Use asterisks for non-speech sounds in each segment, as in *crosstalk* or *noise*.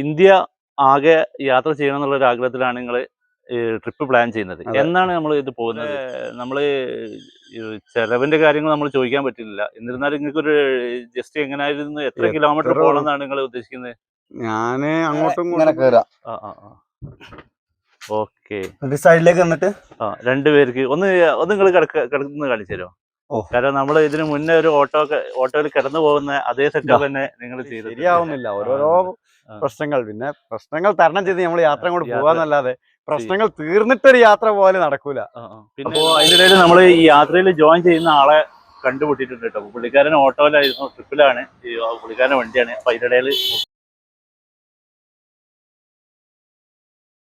India ആകെ യാത്ര ചെയ്യണം എന്നുള്ള ഒരു ആഗ്രഹത്തിലാണ് നിങ്ങൾ ട്രിപ്പ് പ്ലാൻ ചെയ്യുന്നത്. എന്നാണ് നമ്മൾ ഇത് പോകുന്നത്? നമ്മൾ ചെലവിന്റെ കാര്യങ്ങൾ നമ്മൾ ചോദിക്കാൻ പറ്റില്ല. എന്നിരുന്നാലും നിങ്ങൾക്ക് ഒരു ജസ്റ്റ് എങ്ങനെയായിരുന്നു എത്ര എത്ര കിലോമീറ്റർ? പോകണം എന്നാണ് നിങ്ങൾ ഉദ്ദേശിക്കുന്നത്? ഞാൻ അങ്ങോട്ടും ഇങ്ങനെ ഇങ്ങോട്ടും ആ ആ ആ. ഓക്കെ. സൈഡിലേക്ക് വന്നിട്ട് ആ രണ്ടുപേർക്ക് ഒന്ന് ഒന്ന് നിങ്ങൾ കിടക്ക കിടന്ന് കാണിച്ചു തരുമോ? കാരണം നമ്മൾ ഇതിന് മുന്നേ ഒരു ഓട്ടോ ഓട്ടോയിൽ കിടന്നു പോകുന്ന അതേ സെറ്റപ്പ് തന്നെ നിങ്ങൾ ചെയ്തു ശരിയാവുന്നില്ല. ഓരോരോ. പ്രശ്നങ്ങൾ. പിന്നെ പ്രശ്നങ്ങൾ തരണം ചെയ്ത് നമ്മൾ യാത്ര കൊണ്ട് പോവാന്നല്ലാതെ പ്രശ്നങ്ങൾ തീർന്നിട്ടൊരു യാത്ര പോലെ നടക്കൂല. പിന്നെ അതിനിടയിൽ നമ്മൾ ഈ യാത്രയിൽ ജോയിൻ ചെയ്യുന്ന ആളെ കണ്ടുപിട്ടിട്ടുണ്ട് കേട്ടോ. പുള്ളിക്കാരൻ ഓട്ടോയിലായിരുന്നു ട്രിപ്പിലാണ്. പുള്ളിക്കാരൻ വണ്ടിയാണ്. അപ്പൊ അതിനിടയിൽ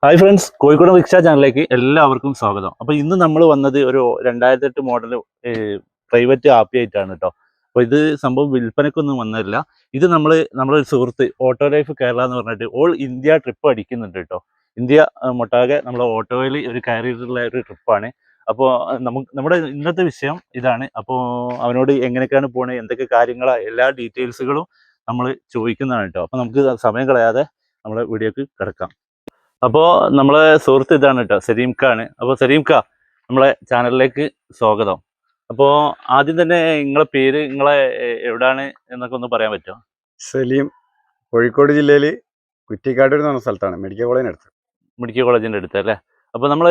ഹായ് ഫ്രണ്ട്സ്. കോഴിക്കോട് റിക്ഷ ചാനലിലേക്ക് എല്ലാവർക്കും സ്വാഗതം. അപ്പൊ ഇന്ന് നമ്മൾ വന്നത് ഒരു രണ്ടായിരത്തി എട്ട് മോഡൽ പ്രൈവറ്റ് ആപ്പി ആയിട്ടാണ് കേട്ടോ. അപ്പൊ ഇത് സംഭവം വിൽപ്പനക്കൊന്നും വന്നതല്ല ഇത് നമ്മൾ നമ്മുടെ ഒരു സുഹൃത്ത് ഓട്ടോ ലൈഫ് കേരള എന്ന് പറഞ്ഞിട്ട് ഓൾ ഇന്ത്യ ട്രിപ്പ് അടിക്കുന്നുണ്ട് കേട്ടോ ഇന്ത്യ മൊട്ടാകെ നമ്മളെ ഓട്ടോയിൽ ഒരു കയറിയിട്ടുള്ള ഒരു ട്രിപ്പാണ് അപ്പോൾ നമുക്ക് നമ്മുടെ ഇന്നത്തെ വിഷയം ഇതാണ്. അപ്പോൾ അവനോട് എങ്ങനെയൊക്കെയാണ് പോകുന്നത് എന്തൊക്കെ കാര്യങ്ങളാണ് എല്ലാ ഡീറ്റെയിൽസുകളും നമ്മൾ ചോദിക്കുന്നതാണ് കേട്ടോ അപ്പോൾ നമുക്ക് സമയം കളയാതെ നമ്മളെ വീഡിയോക്ക് കിടക്കാം. അപ്പോൾ നമ്മളെ സുഹൃത്ത് ഇതാണ് കേട്ടോ സരീംഖാണ് അപ്പോൾ സരീംഖ നമ്മളെ ചാനലിലേക്ക് സ്വാഗതം. അപ്പോൾ ആദ്യം തന്നെ നിങ്ങളെ പേര് നിങ്ങളെ എവിടെയാണ് എവിടാണ് എന്നൊക്കെ ഒന്ന് പറയാൻ പറ്റുമോ സലീം. കോഴിക്കോട് ജില്ലയിൽ കുറ്റിക്കാട്ടൂർ എന്ന് പറഞ്ഞ സ്ഥലത്താണ് മെഡിക്കൽ കോളേജിന് അടുത്ത്. മെഡിക്കൽ കോളേജിന്റെ അടുത്ത് അല്ലേ? അപ്പൊ നമ്മൾ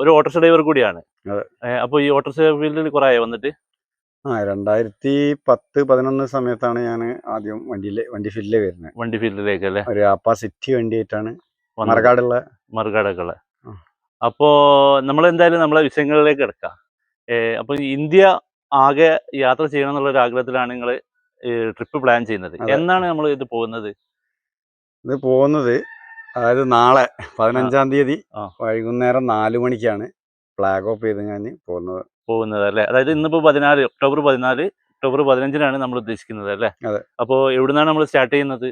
ഒരു ഓട്ടോ ഡ്രൈവർ കൂടിയാണ്. അപ്പോൾ അപ്പൊ ഈ ഓട്ടോ ഫീൽഡിൽ കുറെ ആയി വന്നിട്ട്? ആ രണ്ടായിരത്തി പത്ത് പതിനൊന്ന് സമയത്താണ് ഞാൻ ആദ്യം വണ്ടിയിലെ വണ്ടി ഫീൽഡിൽ വരുന്നത്. വണ്ടി ഫീൽഡിലേക്ക് അല്ലേ? ഒരു അപ്പാ സിറ്റി വണ്ടിയായിട്ടാണ്. ആയിട്ടാണ് മറക്കാടുള്ള മറുകാടൊക്കെ ഉള്ളത്. അപ്പോ നമ്മൾ എന്തായാലും നമ്മളെ വിഷയങ്ങളിലേക്ക് കിടക്കാം. ഏഹ് അപ്പൊ ഇന്ത്യ ആകെ യാത്ര ചെയ്യണം എന്നുള്ള ഒരു ആഗ്രഹത്തിലാണ് നിങ്ങൾ ട്രിപ്പ് പ്ലാൻ ചെയ്യുന്നത് എന്നാണ് നമ്മൾ ഇത് പോകുന്നത്? ഇത് പോകുന്നത് അതായത് നാളെ പതിനഞ്ചാം തീയതി വൈകുന്നേരം നാല് മണിക്കാണ് ഫ്ലാഗ് ഓഫ് ചെയ്ത് ഞാൻ പോകുന്നത്. പോകുന്നത് അല്ലേ? അതായത് ഇന്നിപ്പോ പതിനാല് ഒക്ടോബർ പതിനാല് ഒക്ടോബർ പതിനഞ്ചിനാണ് നമ്മൾ ഉദ്ദേശിക്കുന്നത് അല്ലേ? അതെ. അപ്പോ എവിടുന്നാണ് നമ്മൾ സ്റ്റാർട്ട് ചെയ്യുന്നത്?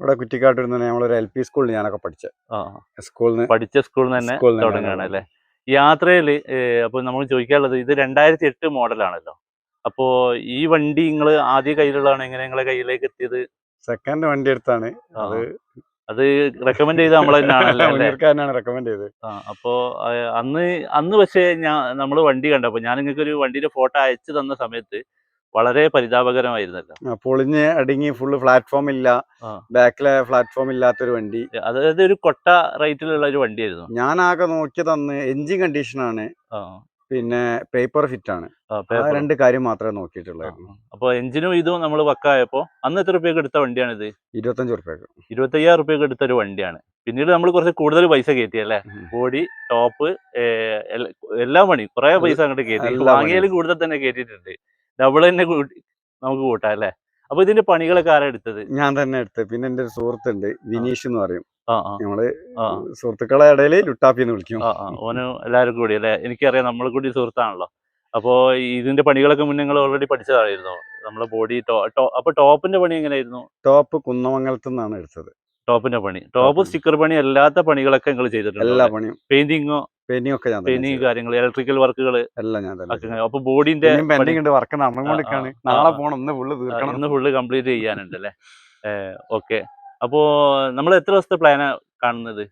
ഇവിടെ കുറ്റിക്കാട്ടിൽ നിന്ന് നമ്മളൊരു എൽ പി സ്കൂളിൽ ഞാനൊക്കെ പഠിച്ചത്. ആ. സ്കൂളിൽ പഠിച്ച സ്കൂളിൽ തന്നെ തുടങ്ങുകയാണ് അല്ലേ? യാത്രയിൽ അപ്പോൾ നമ്മൾ ചോദിക്കാനുള്ളത് ഇത് രണ്ടായിരത്തി എട്ട് മോഡലാണല്ലോ. അപ്പോൾ ഈ വണ്ടി നിങ്ങൾ ആദ്യ കയ്യിലുള്ളതാണ് എങ്ങനെ നിങ്ങളെ കയ്യിലേക്ക് എത്തിയത്? സെക്കൻഡ് വണ്ടി എടുത്താണ്. അത് അത് റെക്കമെൻഡ് ചെയ്ത് നമ്മൾ തന്നെയാണല്ലോ റെക്കമെൻഡ് *laughs* ചെയ്ത് ആ, അപ്പോ അന്ന് അന്ന് പക്ഷേ ഞാൻ നമ്മൾ വണ്ടി കണ്ടപ്പോൾ ഞാൻ നിങ്ങൾക്ക് ഒരു വണ്ടിയുടെ ഫോട്ടോ അയച്ചു തന്ന സമയത്ത് വളരെ പരിതാപകരമായിരുന്നല്ലോ. പൊളിഞ്ഞ് അടുങ്ങി ഫുള്ള് പ്ലാറ്റ്ഫോം ഇല്ല. ബാക്കിലെ പ്ലാറ്റ്ഫോം ഇല്ലാത്തൊരു വണ്ടി. അതായത് ഒരു കൊട്ട റേറ്റിലുള്ള ഒരു വണ്ടിയായിരുന്നു. ഞാൻ ആകെ നോക്കിയതന്ന് എഞ്ചിൻ കണ്ടീഷനാണ് ആണ് പിന്നെ പേപ്പർ ഫിറ്റ് ആണ്. രണ്ട് കാര്യം മാത്രമേ നോക്കിയിട്ടുള്ളൂ നോക്കിയിട്ടുള്ളായിരുന്നു അപ്പൊ എഞ്ചിനും ഇതും നമ്മൾ വക്കായപ്പോ അന്ന് എത്ര രൂപയ്ക്ക് എടുത്ത വണ്ടിയാണിത്? ഇരുപത്തഞ്ച് റുപ്യക്ക് ഇരുപത്തയ്യായിരം റുപ്യക്ക് എടുത്ത ഒരു വണ്ടിയാണ്. പിന്നീട് നമ്മൾ കുറച്ച് കൂടുതൽ പൈസ കയറ്റി അല്ലേ? ബോഡി ടോപ്പ് എല്ലാം മണി കുറെ പൈസ അങ്ങോട്ട് കയറ്റി. വാങ്ങിയാലും കൂടുതൽ തന്നെ കയറ്റിയിട്ടുണ്ട്. ഡബിൾ തന്നെ നമുക്ക് കൂട്ടാം അല്ലേ? അപ്പൊ ഇതിന്റെ പണികളൊക്കെ ആരാ എടുത്തത്? ഞാൻ തന്നെ എടുത്തത്. പിന്നെ എന്റെ ഒരു സുഹൃത്തുണ്ട് വിനീഷ് എന്ന് പറയും. നമ്മൾ സുഹൃത്തുക്കളെ ഇടയിൽ ലുട്ടാപ്പി എന്ന് വിളിക്കും ഓന് എല്ലാവരും കൂടി അല്ലെ? എനിക്കറിയാം നമ്മളെ കൂടി സുഹൃത്താണല്ലോ. അപ്പോ ഇതിന്റെ പണികളൊക്കെ മുന്നേ നിങ്ങൾ ഓൾറെഡി പഠിച്ചതായിരുന്നു? നമ്മളെ ബോഡി ടോ അപ്പൊ ടോപ്പിന്റെ പണി എങ്ങനെയായിരുന്നു? ടോപ്പ് കുന്നമംഗലത്ത് നിന്നാണ് എടുത്തത്. ടോപ്പിന്റെ പണി. ടോപ്പ് സ്റ്റിക്കർ പണി അല്ലാത്ത പണികളൊക്കെ നിങ്ങൾ ചെയ്തിട്ടുണ്ട് എല്ലാ പണിയും. പെയിന്റിങ്ങോ പെയിന്റിംഗ് ഒക്കെ ഞാൻ പെയിന്റിങ് കാര്യങ്ങൾ ഇലക്ട്രിക്കൽ വർക്കുകൾ എല്ലാം ഞാൻ. അപ്പൊ ബോഡിന്റെ പെയിന്റിംഗ് വർക്ക് നടന്നുകൊണ്ടിരിക്കാണ് നാളെ പോണം ഇന്ന് ഫുള്ള് തീർക്കണം. ഇന്ന് ഫുള്ള് കംപ്ലീറ്റ് ചെയ്യാനുണ്ട് അല്ലേ ഓക്കെ അപ്പോ നമ്മൾ എത്ര ദിവസത്തെ പ്ലാനാ കാണുന്നത്?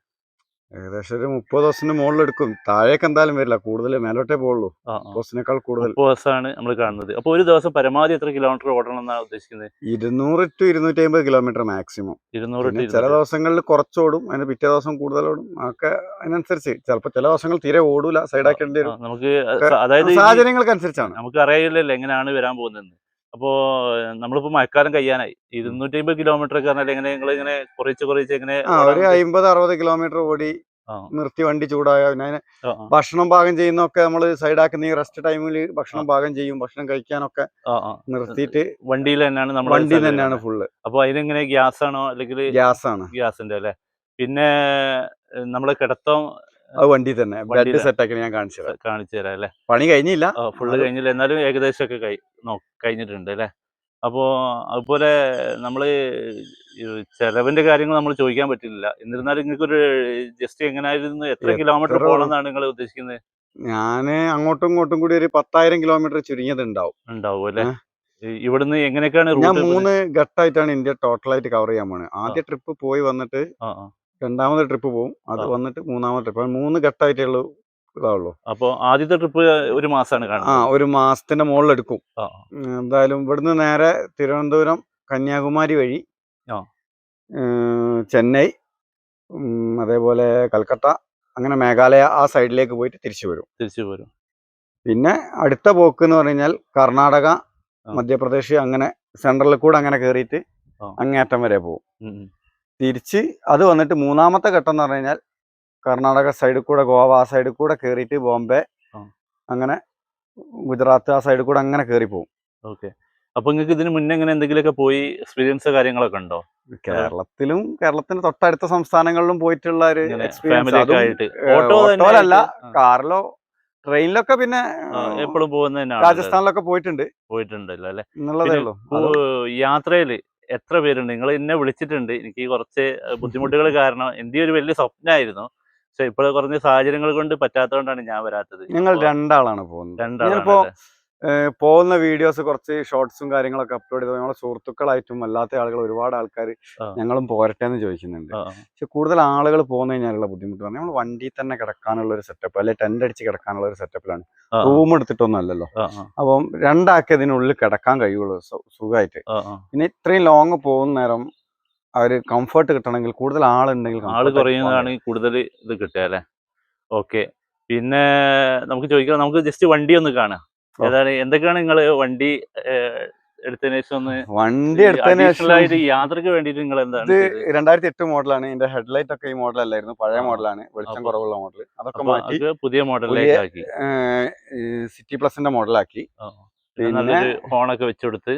ഏകദേശം ഒരു മുപ്പത് ദിവസത്തിന് മുകളിൽ എടുക്കും. താഴേക്ക് എന്തായാലും വരില്ല. കൂടുതൽ മേലോട്ടേ പോകുള്ളൂ. ദിവസത്തിനേക്കാൾ കൂടുതൽ. ദിവസമാണ് നമ്മൾ കാണുന്നത്. അപ്പൊ ഒരു ദിവസം പരമാവധി എത്ര കിലോമീറ്റർ ഓടണം എന്നാണ് ഉദ്ദേശിക്കുന്നത്? ഇരുന്നൂറ് ടു ഇരുന്നൂറ്റി അമ്പത് കിലോമീറ്റർ മാക്സിമം ഇരുന്നൂറ് ചില ദിവസങ്ങളിൽ കുറച്ചോടും അതിന് പിറ്റേ ദിവസം കൂടുതലോടും ഒക്കെ അതിനനുസരിച്ച്. ചിലപ്പോൾ ചില ദിവസങ്ങൾ തീരെ ഓടൂല. സൈഡാക്കേണ്ടി വരും. നമുക്ക് അതായത് സാഹചര്യങ്ങൾക്ക് അനുസരിച്ചാണ് നമുക്ക് അറിയില്ലല്ലോ എങ്ങനെയാണ് വരാൻ പോകുന്നത് അപ്പോ നമ്മളിപ്പോ മഴക്കാലം കഴിയാനായി. ഇരുന്നൂറ്റി അമ്പത് കിലോമീറ്റർ ഒക്കെ പറഞ്ഞാൽ എങ്ങനെ നിങ്ങൾ ഇങ്ങനെ കുറച്ച് കുറച്ച് ഇങ്ങനെ ഒരു അമ്പത് അറുപത് കിലോമീറ്റർ ഓടി നിർത്തി വണ്ടി ചൂടായ പിന്നെ ഭക്ഷണം പാകം ചെയ്യുന്നൊക്കെ നമ്മൾ സൈഡാക്കുന്ന ഈ റെസ്റ്റ് ടൈമിൽ ഭക്ഷണം പാകം ചെയ്യും ഭക്ഷണം കഴിക്കാനൊക്കെ. നിർത്തിയിട്ട് വണ്ടിയിൽ തന്നെയാണ് നമ്മൾ വണ്ടി തന്നെയാണ് ഫുള്ള്. അപ്പൊ അതിനെങ്ങനെ ഗ്യാസ് ആണോ അല്ലെങ്കിൽ ഗ്യാസ് ആണ് ഗ്യാസിന്റെ അല്ലെ? പിന്നെ നമ്മൾ കിടത്തം അത് വണ്ടി തന്നെ. ബെഡ് വണ്ടിയില- സെറ്റ് ആക്കി ഞാൻ കാണിച്ചു തരാം. കാണിച്ചു തരാം അല്ലേ? പണി കഴിഞ്ഞില്ല. ഫുള്ള് കഴിഞ്ഞില്ല. എന്നാലും ഏകദേശം ഒക്കെ കഴിഞ്ഞിട്ടുണ്ട് അല്ലേ? അപ്പോ അതുപോലെ നമ്മൾ ഈ ചെലവിന്റെ കാര്യങ്ങൾ നമ്മൾ ചോദിക്കാൻ പറ്റില്ല. എന്നിരുന്നാലും നിങ്ങൾക്ക് ഒരു ജസ്റ്റ് എങ്ങനെയായിരുന്നു എത്ര കിലോമീറ്റർ പോകണം എന്നാണ് നിങ്ങൾ ഉദ്ദേശിക്കുന്നത്? ഞാൻ അങ്ങോട്ടും ഇങ്ങോട്ടും കൂടി ഒരു പത്തായിരം കിലോമീറ്റർ ചുരുങ്ങിയത് ഉണ്ടാവും ഉണ്ടാവും അല്ലേ ഇവിടുന്ന് എങ്ങനെയൊക്കെയാണ് ഞാൻ മൂന്ന് ഘട്ടമായിട്ടാണ് ഇന്ത്യ ടോട്ടലായിട്ട് കവർ ചെയ്യാൻ പോണത് ആദ്യ ട്രിപ്പ് പോയി വന്നിട്ട് രണ്ടാമത്തെ ട്രിപ്പ് പോകും അത് വന്നിട്ട് മൂന്നാമത് ട്രിപ്പ്. മൂന്ന് ഘട്ടമായിട്ടുള്ള ഇതാവുള്ളൂ. അപ്പോൾ ആദ്യത്തെ ട്രിപ്പ് ഒരു മാസമാണ് ആ ഒരു മാസത്തിന്റെ മുകളിൽ എടുക്കും എന്തായാലും ഇവിടുന്ന് നേരെ തിരുവനന്തപുരം കന്യാകുമാരി വഴി. ചെന്നൈ അതേപോലെ കൽക്കട്ട അങ്ങനെ മേഘാലയ ആ സൈഡിലേക്ക് പോയിട്ട് തിരിച്ചു വരും. തിരിച്ചു വരും. പിന്നെ അടുത്ത പോക്ക് എന്ന് പറഞ്ഞു കഴിഞ്ഞാൽ കർണാടക. മധ്യപ്രദേശ് അങ്ങനെ സെൻട്രലിൽ കൂടെ അങ്ങനെ കയറിയിട്ട് അങ്ങേറ്റം വരെ പോകും. തിരിച്ച് അത് വന്നിട്ട് മൂന്നാമത്തെ ഘട്ടം എന്ന് പറഞ്ഞു കഴിഞ്ഞാൽ കർണാടക സൈഡിൽ കൂടെ ഗോവ ആ സൈഡിൽ കൂടെ കയറിയിട്ട് ബോംബെ അങ്ങനെ ഗുജറാത്ത് ആ സൈഡിൽ കൂടെ അങ്ങനെ കയറി പോകും ഓക്കെ. അപ്പൊ നിങ്ങൾക്ക് ഇതിന് മുന്നേ ഇങ്ങനെ എന്തെങ്കിലുമൊക്കെ പോയി എക്സ്പീരിയൻസ് കാര്യങ്ങളൊക്കെ ഉണ്ടോ? കേരളത്തിലും കേരളത്തിന് തൊട്ടടുത്ത സംസ്ഥാനങ്ങളിലും പോയിട്ടുള്ള ഒരു എക്സ്പീരിയൻസ് ഓട്ടോയിലല്ല കാറിലോ ട്രെയിനിലൊക്കെ പിന്നെ എപ്പോഴും പോകുന്ന രാജസ്ഥാനിലൊക്കെ പോയിട്ടുണ്ട്. പോയിട്ടുണ്ടല്ലോ അല്ലെ? എന്നുള്ളതേ ഉള്ളൂ. യാത്രയിൽ എത്ര പേരുണ്ട്? നിങ്ങൾ എന്നെ വിളിച്ചിട്ടുണ്ട്. എനിക്ക് കുറച്ച് ബുദ്ധിമുട്ടുകൾ കാരണം എന്റെ ഒരു വലിയ സ്വപ്നമായിരുന്നു പക്ഷെ ഇപ്പോൾ കുറഞ്ഞ സാഹചര്യങ്ങൾ കൊണ്ട് പറ്റാത്തതുകൊണ്ടാണ് ഞാൻ വരാത്തത്. ഞങ്ങൾ രണ്ടാളാണ് പോകുന്നത്. രണ്ടാളാണ് പോകുന്ന വീഡിയോസ് കുറച്ച് ഷോർട്സും കാര്യങ്ങളൊക്കെ അപ്ലോഡ് ചെയ്തു ഞങ്ങളെ സുഹൃത്തുക്കളായിട്ടും അല്ലാത്ത ആളുകൾ ഒരുപാട് ആൾക്കാർ ഞങ്ങളും പോരട്ടെ എന്ന് ചോദിക്കുന്നുണ്ട്. പക്ഷെ കൂടുതൽ ആളുകൾ പോകുന്ന കഴിഞ്ഞാലുള്ള ബുദ്ധിമുട്ട് പറഞ്ഞാൽ നമ്മൾ വണ്ടിയിൽ തന്നെ കിടക്കാനുള്ള ഒരു സെറ്റപ്പ് അല്ലെ ടെന്റ് അടിച്ച് കിടക്കാനുള്ള ഒരു സെറ്റപ്പിലാണ് റൂം എടുത്തിട്ടൊന്നും അല്ലല്ലോ. അപ്പം രണ്ടാക്കി അതിനുള്ളിൽ കിടക്കാൻ കഴിയുള്ളൂ സുഖമായിട്ട്. പിന്നെ ഇത്രയും ലോങ് പോകുന്ന നേരം അവർ കംഫർട്ട് കിട്ടണമെങ്കിൽ കൂടുതൽ ആളുണ്ടെങ്കിൽ ആൾ കുറയുന്നതാണെങ്കിൽ കൂടുതൽ ഇത് കിട്ടുക അല്ലേ? ഓക്കെ പിന്നെ നമുക്ക് ചോദിക്കാം നമുക്ക് ജസ്റ്റ് വണ്ടി ഒന്ന് കാണാം. ഏതാണ് എന്തൊക്കെയാണ് നിങ്ങൾ വണ്ടി എടുത്തതിന് ശേഷം ഒന്ന് വണ്ടി എടുത്തതിന് ശേഷം യാത്രയ്ക്ക് വേണ്ടിയിട്ട് നിങ്ങൾ എന്താണ് ഇത്? രണ്ടായിരത്തി എട്ട് മോഡലാണ്. ഇതിന്റെ ഹെഡ്ലൈറ്റ് ഒക്കെ ഈ മോഡൽ അല്ലായിരുന്നു പഴയ മോഡലാണ്. വെളിച്ചം കുറവുള്ള മോഡൽ അതൊക്കെ മാറ്റി പുതിയ മോഡലിലേക്ക് ആക്കി. സിറ്റി പ്ലസിന്റെ മോഡലാക്കി. പിന്നെ ഹോണൊക്കെ വെച്ചുകൊടുത്ത്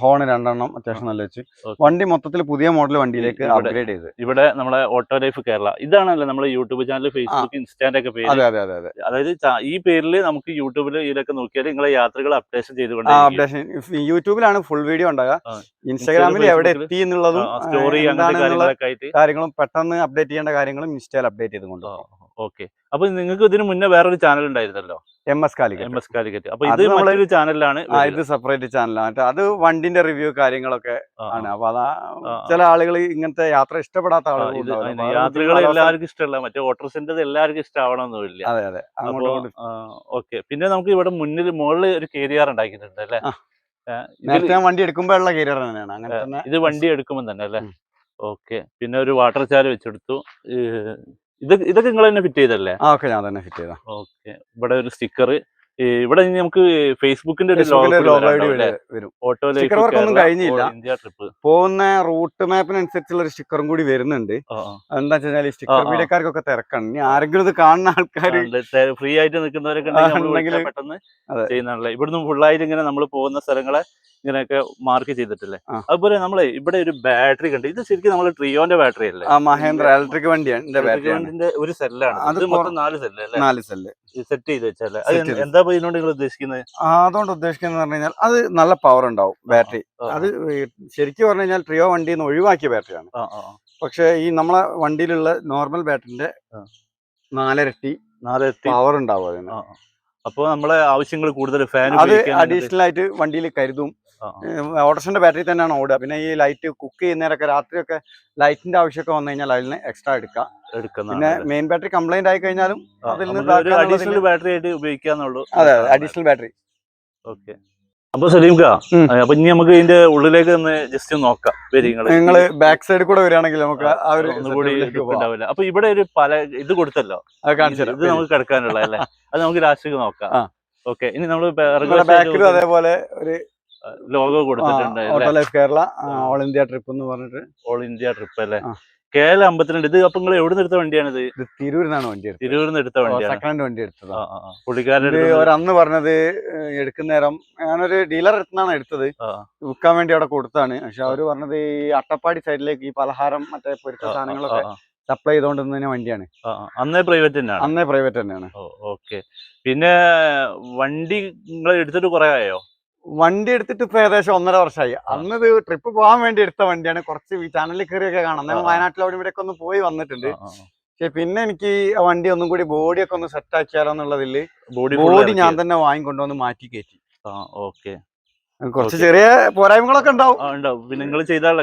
ഹോൺ രണ്ടെണ്ണം അത്യാവശ്യം നല്ല വെച്ച്. വണ്ടി മൊത്തത്തിൽ പുതിയ മോഡൽ വണ്ടിയിലേക്ക് അപ്ഗ്രേഡ് ചെയ്ത്. ഇവിടെ നമ്മുടെ ഓട്ടോ ലൈഫ് കേരള. ഇതാണല്ലോ നമ്മുടെ യൂട്യൂബ് ചാനൽ ഫേസ്ബുക്ക് ഇൻസ്റ്റാന്റെ ഒക്കെ പേര്. അതെ അതെ അതെ അതെ. അതായത് ഈ പേരിൽ നമുക്ക് യൂട്യൂബിൽ ഇതിലൊക്കെ നോക്കിയാൽ നിങ്ങളെ യാത്രകൾ അപ്ഡേഷൻ ചെയ്തുകൊണ്ട് അപ്ഡേഷൻ യൂട്യൂബിലാണ് ഫുൾ വീഡിയോ ഉണ്ടാകുക ഇൻസ്റ്റാഗ്രാമിൽ എവിടെ എത്തി എന്നുള്ളതും സ്റ്റോറി കാര്യങ്ങളും പെട്ടെന്ന് അപ്ഡേറ്റ് ചെയ്യേണ്ട കാര്യങ്ങളും ഇൻസ്റ്റയിൽ അപ്ഡേറ്റ് ചെയ്തുകൊണ്ട് ഓക്കെ. അപ്പൊ നിങ്ങൾക്ക് ഇതിന് മുന്നേ വേറൊരു ചാനൽ ഉണ്ടായിരുന്നല്ലോ? M S Calicut. M S Calicut. അപ്പൊ ഇത് നമ്മളൊരു ചാനലിലാണ് ആ ഇത് സെപ്പറേറ്റ് ചാനലാണ് മറ്റേ അത് വണ്ടിന്റെ റിവ്യൂ കാര്യങ്ങളൊക്കെ ആണ്. അപ്പൊ അതാ. ചില ആളുകൾ ഇങ്ങനത്തെ യാത്ര ഇഷ്ടപ്പെടാത്ത ആളുകൾ യാത്രകൾ എല്ലാവർക്കും ഇഷ്ടമല്ല മറ്റേ ഓട്ടോസിന്റെ എല്ലാവർക്കും ഇഷ്ടമാവണമെന്നില്ല അതെ അതെ. ഓക്കെ. പിന്നെ നമുക്ക് ഇവിടെ മുന്നിൽ മുകളിൽ ഒരു കേരിയാർ ഉണ്ടാക്കിയിട്ടുണ്ട് അല്ലേ? നേരത്തെ വണ്ടി എടുക്കുമ്പോഴുള്ള കരിയർ തന്നെയാണ്. അങ്ങനെ തന്നെ ഇത് വണ്ടി എടുക്കുമ്പോൾ തന്നെ അല്ലേ. ഓക്കെ. പിന്നെ ഒരു വാട്ടർ ചാൽ വെച്ചെടുത്തു. ഇത് ഇതൊക്കെ നിങ്ങൾ തന്നെ ഫിറ്റ് ചെയ്തല്ലേ ആ ഓക്കെ ഞാൻ തന്നെ ഫിറ്റ് ചെയ്താ. ഓക്കെ. ഇവിടെ ഒരു സ്റ്റിക്കർ ഇവിടെ ഇനി നമുക്ക് ഫേസ്ബുക്കിന്റെ ഒരു ഓട്ടോ ഒന്നും കഴിഞ്ഞില്ല. പോകുന്ന റൂട്ട് മാപ്പിനനുസരിച്ചുള്ള ഒരു സ്റ്റിക്കറും കൂടി വരുന്നുണ്ട്. എന്താ വെച്ചാൽ ഈ സ്റ്റിക്കർ. വീഡിയോക്കാർക്കൊക്കെ തിരക്കാണ്. ഇനി ആരെങ്കിലും ഇത് കാണുന്ന ആൾക്കാർ ഫ്രീ ആയിട്ട് നിൽക്കുന്നവരൊക്കെ പെട്ടെന്ന് ഇവിടുന്ന് ഫുള്ളായിട്ട് ഇങ്ങനെ നമ്മൾ പോകുന്ന സ്ഥലങ്ങളെ ഇങ്ങനെയൊക്കെ മാർക്ക് ചെയ്തിട്ടില്ലേ? അതുപോലെ നമ്മളെ ഇവിടെ ഒരു ബാറ്ററി കണ്ട് ഇത് ശരിക്കും നമ്മൾ ട്രിയോന്റെ ബാറ്ററി അല്ലേ? ആ മഹേന്ദ്ര ഇലക്ട്രിക് വണ്ടിയാണ്. ഒരു സെല്ലാണ് അത് മൊത്തം നാല് സെല്ല് അല്ലേ? നാല് സെല്ല് സെറ്റ് ചെയ്ത് വെച്ചല്ലേ ചെയ്ത്. എന്താ ഇതിനോട് നിങ്ങൾ ഉദ്ദേശിക്കുന്നത് അതുകൊണ്ട് ഉദ്ദേശിക്കുന്നത് പറഞ്ഞു കഴിഞ്ഞാൽ അത് നല്ല പവർ ഉണ്ടാവും ബാറ്ററി അത് ശരിക്കും പറഞ്ഞു കഴിഞ്ഞാൽ ട്രിയോ വണ്ടിയിൽ നിന്ന് ഒഴിവാക്കിയ ബാറ്ററിയാണ്. പക്ഷേ ഈ നമ്മളെ വണ്ടിയിലുള്ള നോർമൽ ബാറ്ററിന്റെ നാലരട്ടി നാലരട്ടി. പവർ ഉണ്ടാവും അതിന്. ആ, ആ. അപ്പൊ നമ്മളെ ആവശ്യങ്ങൾ കൂടുതൽ ഫാൻ അത് അഡീഷണൽ ആയിട്ട് വണ്ടിയിൽ കരുതും. ഓട്ടോസിന്റെ ബാറ്ററി തന്നെയാണ് ഓടുക. പിന്നെ ഈ ലൈറ്റ് കുക്ക് ചെയ്യുന്നതിനൊക്കെ രാത്രിയൊക്കെ ലൈറ്റിന്റെ ആവശ്യമൊക്കെ വന്നു കഴിഞ്ഞാൽ അതിന് എക്സ്ട്രാ എടുക്കാം. പിന്നെ മെയിൻ ബാറ്ററി കംപ്ലൈന്റ് ആയി കഴിഞ്ഞാലും അതിൽ നിന്ന് അഡീഷണൽ ബാറ്ററി ആയിട്ട് ഉപയോഗിക്കാന്നുള്ളൂ. അതെ അഡീഷണൽ ബാറ്ററി ഓക്കെ അപ്പൊ സലീംക ഉം. അപ്പൊ ഇനി നമുക്ക് ഇതിന്റെ ഉള്ളിലേക്ക് ഒന്ന് ജസ്റ്റ് നോക്കാം നിങ്ങൾ ബാക്ക് സൈഡിൽ കൂടെ വരികയാണെങ്കിൽ നമുക്ക് ആ ഒരു ഒന്നുകൂടി ഉണ്ടാവില്ല അപ്പൊ ഇവിടെ ഒരു പല ഇത് കൊടുത്തല്ലോ. ഇത് നമുക്ക് കിടക്കാനുള്ള അല്ലേ അത് നമുക്ക് ലാസ്റ്റ് നോക്കാം. ഓക്കെ ഇനി നമ്മൾ ബാക്കിലും അതേപോലെ ഒരു ലോഗോ കൊടുത്തിട്ടുണ്ട് auto life Kerala all India trip എന്ന് പറഞ്ഞിട്ട്. ഓൾ ഇന്ത്യ ട്രിപ്പ് അല്ലേ? കേരള കെ എൽ അമ്പത്തിരണ്ട് ഇത് അപ്പൊ നിങ്ങൾ എവിടെ നിന്ന് എടുത്ത വണ്ടിയാണിത്? ഇത് തിരൂരിന്നാണ് വണ്ടി എടുത്തത്. തിരൂരിൽ നിന്ന് എടുത്ത വണ്ടി സെക്കൻഡ് ഹാൻഡ് വണ്ടി എടുത്തത്. നിന്ന് ഒരന്ന് പറഞ്ഞത് എടുക്കുന്നേരം എടുക്കുന്ന നേരം ഞാനൊരു ഡീലർ എടുത്താണ് എടുത്തത്. വിൽക്കാൻ വേണ്ടി അവിടെ കൊടുത്താണ്. പക്ഷെ അവർ പറഞ്ഞത് ഈ അട്ടപ്പാടി സൈഡിലേക്ക് ഈ പലഹാരം മറ്റേ പൊരിച്ച ആ, സാധനങ്ങളൊക്കെ സപ്ലൈ ചെയ്തുകൊണ്ടിരുന്ന വണ്ടിയാണ്. അന്നേ പ്രൈവറ്റ് തന്നെയാണ്. അന്നേ പ്രൈവറ്റ് തന്നെയാണ്. ഓക്കെ. പിന്നെ വണ്ടി നിങ്ങൾ എടുത്തിട്ട് കുറെ ആയോ? വണ്ടി എടുത്തിട്ട് ഇപ്പൊ ഏകദേശം ഒന്നര വർഷമായി അന്ന് ഇത് ട്രിപ്പ് പോകാൻ വേണ്ടി എടുത്ത വണ്ടിയാണ്. കുറച്ച് ചാനലിൽ കയറിയൊക്കെ കാണാം. ഞാൻ. വയനാട്ടിൽ അവിടെ ഇവിടെയൊക്കെ ഒന്ന് പോയി വന്നിട്ടുണ്ട്. പക്ഷെ പിന്നെ എനിക്ക് വണ്ടി ഒന്നും കൂടി ബോഡിയൊക്കെ ഒന്ന് സെറ്റ് ആക്കിയാലോ എന്നുള്ളതിൽ ബോഡി ഞാൻ തന്നെ വാങ്ങിക്കൊണ്ടുവന്ന് മാറ്റി കയറ്റി. ഓക്കെ. കുറച്ച് ചെറിയ പോരായ്മകളൊക്കെ ഉണ്ടാവും. പിന്നെ നിങ്ങൾ ചെയ്താലോ